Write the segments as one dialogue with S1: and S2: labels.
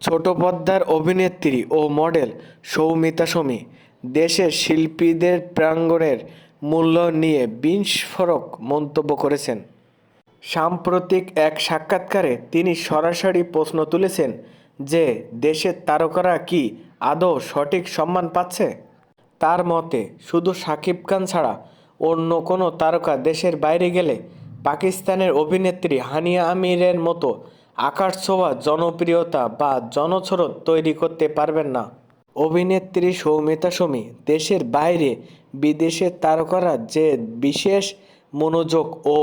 S1: ছোট পর্দার অভিনেত্রী ও মডেল সৌমিতা সমী দেশের শিল্পীদের প্রাঙ্গণের মূল্য নিয়ে বিস্ফোরক মন্তব্য করেছেন। সাম্প্রতিক এক সাক্ষাৎকারে তিনি সরাসরি প্রশ্ন তুলেছেন যে, দেশের তারকারা কি আদৌ সঠিক সম্মান পাচ্ছে? তার মতে, শুধু শাকিব খান ছাড়া অন্য কোনো তারকা দেশের বাইরে গেলে পাকিস্তানের অভিনেত্রী হানিয়া আমিরের মতো আকাশ ছোঁয়া জনপ্রিয়তা বা জনছরদ তৈরি করতে পারবেন না। অভিনেত্রী সৌমিতা সমী, দেশের বাইরে বিদেশের তারকারা যে বিশেষ মনোযোগ ও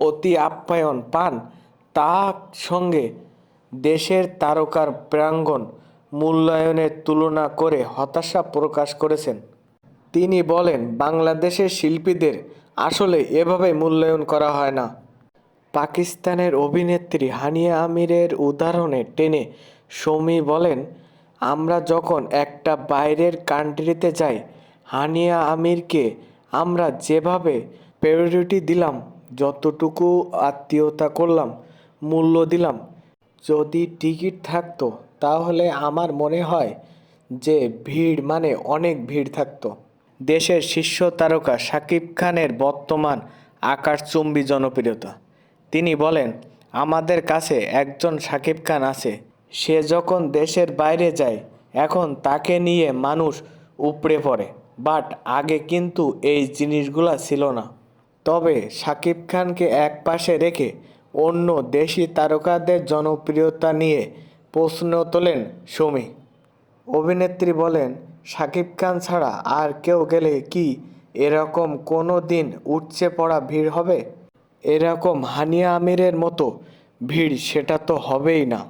S1: অতি আপ্যায়ন পান, তার সঙ্গে দেশের তারকার প্রাঙ্গণ মূল্যায়নের তুলনা করে হতাশা প্রকাশ করেছেন। তিনি বলেন, বাংলাদেশের শিল্পীদের আসলে এভাবে মূল্যায়ন করা হয় না। পাকিস্তানের অভিনেত্রী হানিয়া আমিরের উদাহরণে টেনে সৌমি বলেন, আমরা যখন একটা বাইরের কান্ট্রিতে যাই, হানিয়া আমিরকে আমরা যেভাবে প্রায়োরিটি দিলাম, যতটুকু আত্মীয়তা করলাম, মূল্য দিলাম, যদি টিকিট থাকতো, তাহলে আমার মনে হয় যে ভিড় মানে অনেক ভিড় থাকতো। দেশের শীর্ষ তারকা শাকিব খানের বর্তমান আকাশচুম্বী জনপ্রিয়তা। তিনি বলেন, আমাদের কাছে একজন শাকিব খান আছে। সে যখন দেশের বাইরে যায়, এখন তাকে নিয়ে মানুষ উপড়ে পড়ে। বাট আগে কিন্তু এই জিনিসগুলো ছিল না। তবে শাকিব খানকে এক পাশে রেখে অন্য দেশি তারকাদের জনপ্রিয়তা নিয়ে প্রশ্ন তোলেন সুমি। অভিনেত্রী বলেন শাকিব খান ছাড়া আর কেউ গেলে কি এরকম কোনো দিন উঠছে পড়া ভিড় হবে? এরকম হানিয়া আমিরের মতো ভিড় সেটা তো হবেই না।